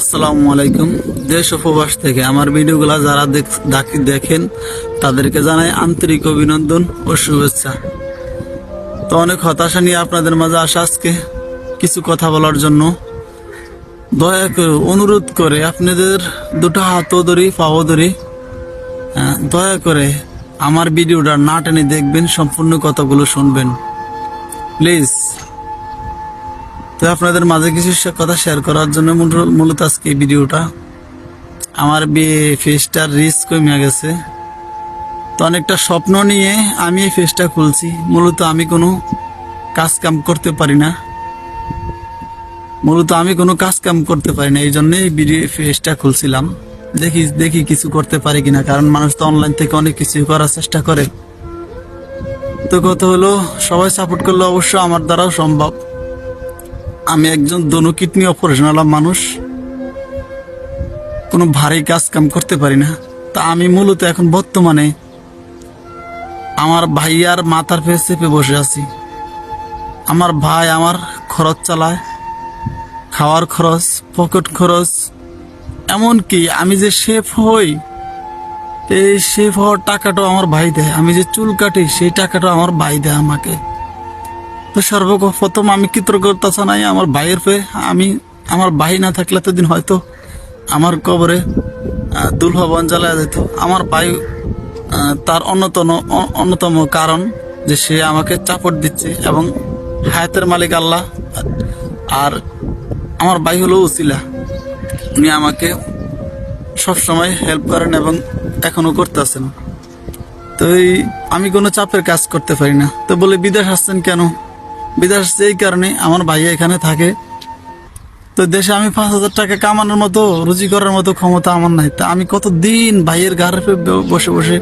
আসসালামু আলাইকুম। দেশ ও প্রবাস থেকে আমার ভিডিওগুলো যারা দেখেন, তাদেরকে জানাই আন্তরিক অভিনন্দন ও শুভেচ্ছা। তো অনেক হতাশা নিয়ে আপনাদের মাঝে আসা আজকে কিছু কথা বলার জন্য। দয়া করে, অনুরোধ করে আপনাদের দুটো হাতও ধরি, পাও ধরি। দয়া করে আমার ভিডিওটা না টেনে দেখবেন, সম্পূর্ণ কথাগুলো শুনবেন। প্লিজ। তো আপনাদের মাঝে কিছু কথা শেয়ার করার জন্য মূল- মূলত আজকে ভিডিওটা। আমার বিয়ে ফেসটার রিস্ক কমে গেছে। তো অনেকটা স্বপ্ন নিয়ে আমি এই ফেসটা খুলছি। মূলত আমি কোনো কাজ কাম করতে পারি না। মূলত আমি কোনো কাজ কাম করতে পারি না, এই জন্য এই ভিডিও ফেসটা খুলছিলাম। দেখি দেখি কিছু করতে পারি কিনা, কারণ মানুষ তো অনলাইন থেকে অনেক কিছু করার চেষ্টা করে। তো কথা হলো, সবাই সাপোর্ট করলে অবশ্য আমার দ্বারাও সম্ভব। আমি একজন দনু কিডনি অপারেশনাল মানুষ। কোনো ভারী কাজ কাম করতে পারি না। তা আমি মূলত এখন বর্তমানে আমার ভাইয়ার মাথার ফেস চেপে বসে আছি। আমার ভাই আমার খরচ চালায়, খাওয়ার খরচ, পকেট খরচ, এমনকি আমি যে শেফ হই, এই শেফ হওয়ার টাকাটাও আমার ভাই দেয়। আমি যে চুল কাটি, সেই টাকাটাও আমার ভাই দেয় আমাকে। সর্বপ্রথম আমি কৃতজ্ঞতা জানাই আমার ভাইয়ের পেয়ে আমি আমার ভাই না থাকলে এতদিন হয়তো আমার কবরে আহ, দুলহবন জ্বালা যেত আমার ভাই তার অন্যতম অন্যতম কারণ যে সে আমাকে চাপট দিচ্ছে এবং হায়াতের মালিক আল্লাহ। আর আমার ভাই হলো উসিলা। উনি আমাকে সবসময় হেল্প করেন এবং এখনও করতেছেন তো এই আমি কোনো চাপের কাজ করতে পারি না। তো বলে বিদেশ আসছেন কেন? বিদেশ এই কারণে আমার ভাইয়া এখানে থাকে। তো দেশে আমি পাঁচ হাজার টাকা কামানোর মতো, রুজি করার মতো ক্ষমতা আমার নাই। তা আমি কতদিন ভাইয়ের ঘরে বসে বসে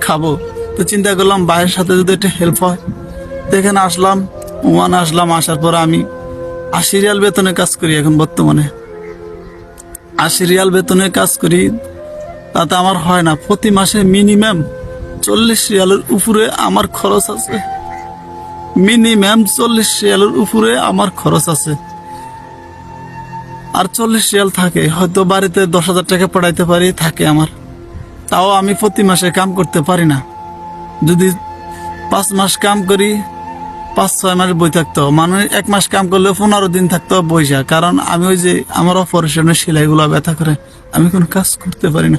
খাব? তো চিন্তা করলাম, ভাইয়ের সাথে যদি একটা হেল্প হয়। তো এখানে আসলাম ওমানে আসলাম, আসার পর আমি আশি রিয়াল বেতনে কাজ করি এখন বর্তমানে। আশি রিয়াল বেতনে কাজ করি, তাতে আমার হয় না। প্রতি মাসে মিনিমাম চল্লিশ রিয়ালের উপরে আমার খরচ আছে। মিনিমাম চল্লিশ রিয়ালের উপরে আমার খরচ আছে। আর চল্লিশ রিয়াল থাকে, হয়তো বাড়িতে দশ হাজার টাকা পড়াইতে পারি, থাকে আমার। তাও আমি প্রতি মাসে কাম করতে পারি না। যদি পাঁচ মাস কাম করি, পাঁচ, ছয় মাস বই থাকতো। মানে এক মাস কাম করলে পনেরো দিন থাকতো বইসা কারণ আমি ওই যে আমার অপারেশনের সেলাইগুলো ব্যথা করে, আমি কোনো কাজ করতে পারি না।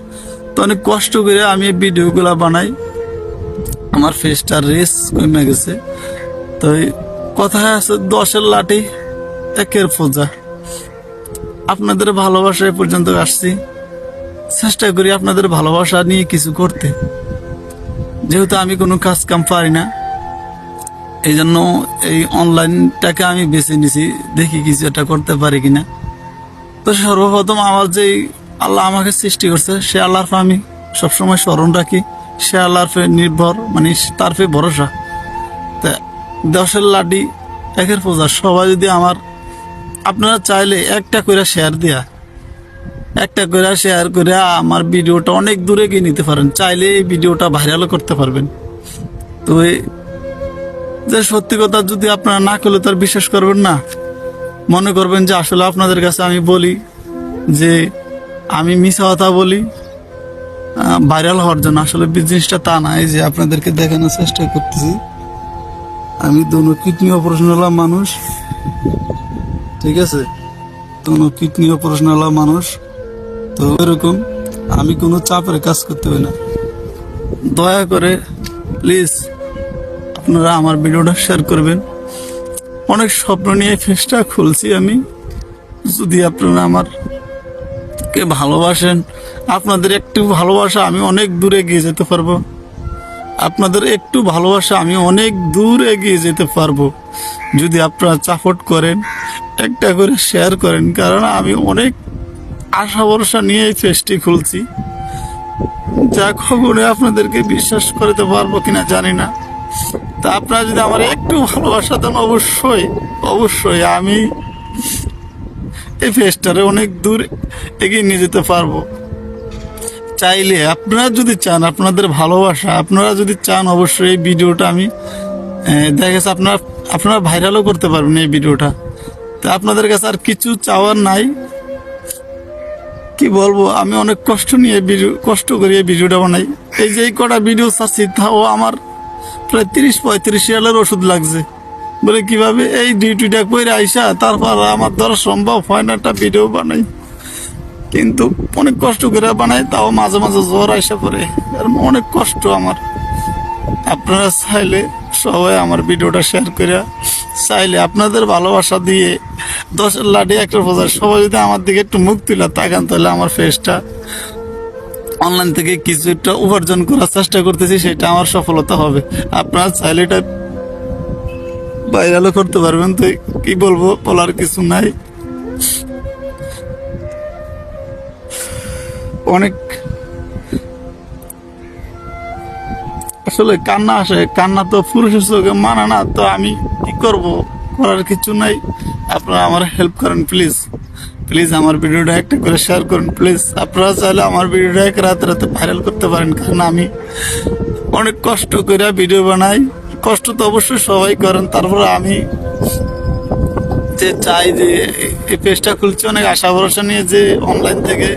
তো অনেক কষ্ট করে আমি ভিডিওগুলো বানাই। আমার ফেসটা রেস কমে গেছে। তো কথায় আছে, দশের লাঠি একের পূজা? আপনাদের ভালোবাসা এ পর্যন্ত আসছি। চেষ্টা করি আপনাদের ভালোবাসা নিয়ে কিছু করতে। যেহেতু আমি কোনো কাজ কাম পারি না এই জন্য এই অনলাইনটাকে আমি বেছে নিছি, দেখি কিছু একটা করতে পারি কিনা। তো সর্বপ্রথম আমার যে আল্লাহ আমাকে সৃষ্টি করছে, সে আল্লাহর আমি সবসময় স্মরণ রাখি। সে আল্লাহর নির্ভর মানে তার ভরসা। দশের লাডি, একের পূজা, সবাই যদি আমার, আপনারা চাইলে একটা করে শেয়ার দেয়া, একটা করে শেয়ার করে আমার ভিডিওটা অনেক দূরে গিয়ে নিতে পারেন, চাইলে এই ভিডিওটা ভাইরালও করতে পারবেন। তো যে সত্যি কথা যদি আপনারা না করলে তার বিশ্বাস করবেন না। মনে করবেন যে আসলে আপনাদের কাছে আমি বলি যে আমি মিশা কথা বলি ভাইরাল হওয়ার জন্য। আসলে জিনিসটা তা না, এই যে আপনাদেরকে দেখানোর চেষ্টা করতেছি। আমি দোনো কিডনি অপারেশন হলাম মানুষ। ঠিক আছে? দোনো কিডনি অপারেশন হলাম মানুষ। তো এরকম আমি কোনো চাপের কাজ করতে পারি না। দয়া করে প্লিজ আপনারা আমার ভিডিওটা শেয়ার করবেন। অনেক স্বপ্ন নিয়ে ফেসটা খুলছি আমি। যদি আপনারা আমার কে ভালোবাসেন, আপনাদের একটু ভালোবাসা আমি অনেক দূর এগিয়ে যেতে পারব। আপনাদের একটু ভালোবাসা, আমি অনেক দূর এগিয়ে যেতে পারব। যদি আপনারা সাপোর্ট করেন, একটা করে শেয়ার করেন, কারণ আমি অনেক আশা ভরসা নিয়ে এই ফেসটি খুলছি। যা খবরে আপনাদেরকে বিশ্বাস করতে পারব কিনা জানি না। তা আপনারা যদি আমার একটু ভালোবাসা দেন, অবশ্যই অবশ্যই আমি এই ফেসটারে অনেক দূর এগিয়ে নিয়ে যেতে পারব। চাইলে আপনারা যদি চান, আপনাদের ভালোবাসা, আপনারা যদি চান, অবশ্যই এই ভিডিওটা আমি দেখা গেছে আপনারা আপনারা ভাইরালও করতে পারবেন এই ভিডিওটা। তা আপনাদের কাছে আর কিছু চাওয়ার নাই। কি বলব, আমি অনেক কষ্ট নিয়ে ভিডিও, কষ্ট করে এই ভিডিওটা বানাই। এই যে এই কটা ভিডিও চাচ্ছি তাও আমার প্রায় তিরিশ, পঁয়ত্রিশ রিয়ালের ওষুধ লাগছে। বলে কীভাবে এই ডিউটিটা করে আইসা, তারপর আমার দ্বারা সম্ভব হয় না একটা ভিডিও বানাই। কিন্তু অনেক কষ্ট করে বানাই তাও মাঝে মাঝে জ্বর আইসা পড়ে। অনেক কষ্ট আমার। আপনারা চাইলে সবাই আমার ভিডিওটা শেয়ার করে চাইলে আপনাদের ভালোবাসা দিয়ে দশের লাঠি একটা বোঝায় সবাই যদি আমার দিকে একটু মুখ তুলে তাকান, তাহলে আমার ফেসটা অনলাইন থেকে কিছু একটা উপার্জন করার চেষ্টা করতেছি, সেটা আমার সফলতা হবে। আপনারা চাইলে এটা ভাইরালও করতে পারবেন, তো কি বলব, বলার কিছু নাই। অনেক আসলে কান্না আসে, কান্না তো পুরুষের চোখে মানা না, তো আমি কি করব? করার কিছু নাই। আপনারা আমার হেল্প করেন প্লিজ প্লিজ আমার ভিডিওটা একটা করে শেয়ার করুন প্লিজ আপনারা চাইলে আমার ভিডিওটা এক রাতে রাতে ভাইরাল করতে পারেন, কারণ আমি অনেক কষ্ট করে ভিডিও বানাই। কষ্ট তো অবশ্যই সবাই করেন, তারপরে আমি যে চাই যে এই পেজটা খুলছে, অনেক আশা ভরসা নিয়ে যে অনলাইন থেকে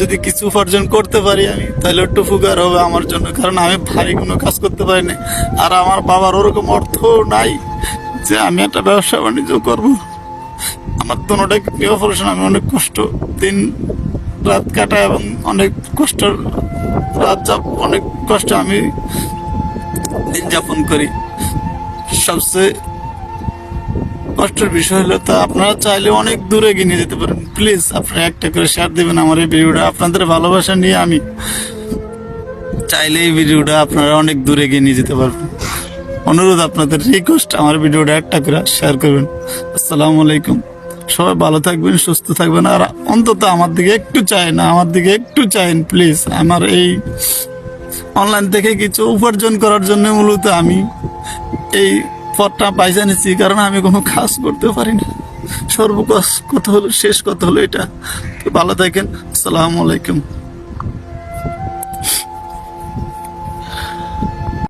যদি কিছু উপার্জন করতে পারি আমি, তাহলে একটু ফুকার হবে আমার জন্য, কারণ আমি ভারী কোনো কাজ করতে পারি না আর আমার বাবার ওরকম অর্থ নাই যে আমি একটা ব্যবসা বাণিজ্য করব। আমার দুটাই কিডনি অপারেশন আমি অনেক কষ্ট দিন রাত কাটা এবং অনেক কষ্ট, রাত যাপ অনেক কষ্ট আমি দিন যাপন করি। সবচেয়ে কষ্টের বিষয় হলো তা। আপনারা চাইলে অনেক দূরে নিয়ে যেতে পারেন। প্লিজ আপনারা একটা করে শেয়ার দেবেন আমার এই ভিডিওটা আপনাদের ভালোবাসা নিয়ে আমি চাইলে এই ভিডিওটা আপনারা অনেক দূরে এগিয়ে নিয়ে যেতে পারবেন। অনুরোধ আপনাদের রিকোয়েস্ট আমার ভিডিওটা একটা করে শেয়ার করবেন। আসসালামু আলাইকুম। সবাই ভালো থাকবেন, সুস্থ থাকবেন। আর অন্তত আমার দিকে একটু চাই না আমার দিকে একটু চাইন প্লিজ আমার এই অনলাইন থেকে কিছু উপার্জন করার জন্য মূলত আমি এই পথটা পাই নিচ্ছি কারণ আমি কোনো কাজ করতে পারি না। সর্বকাশ কত হলো, শেষ কথা হলো এটা। ভালো থাকেন। আসসালামু আলাইকুম।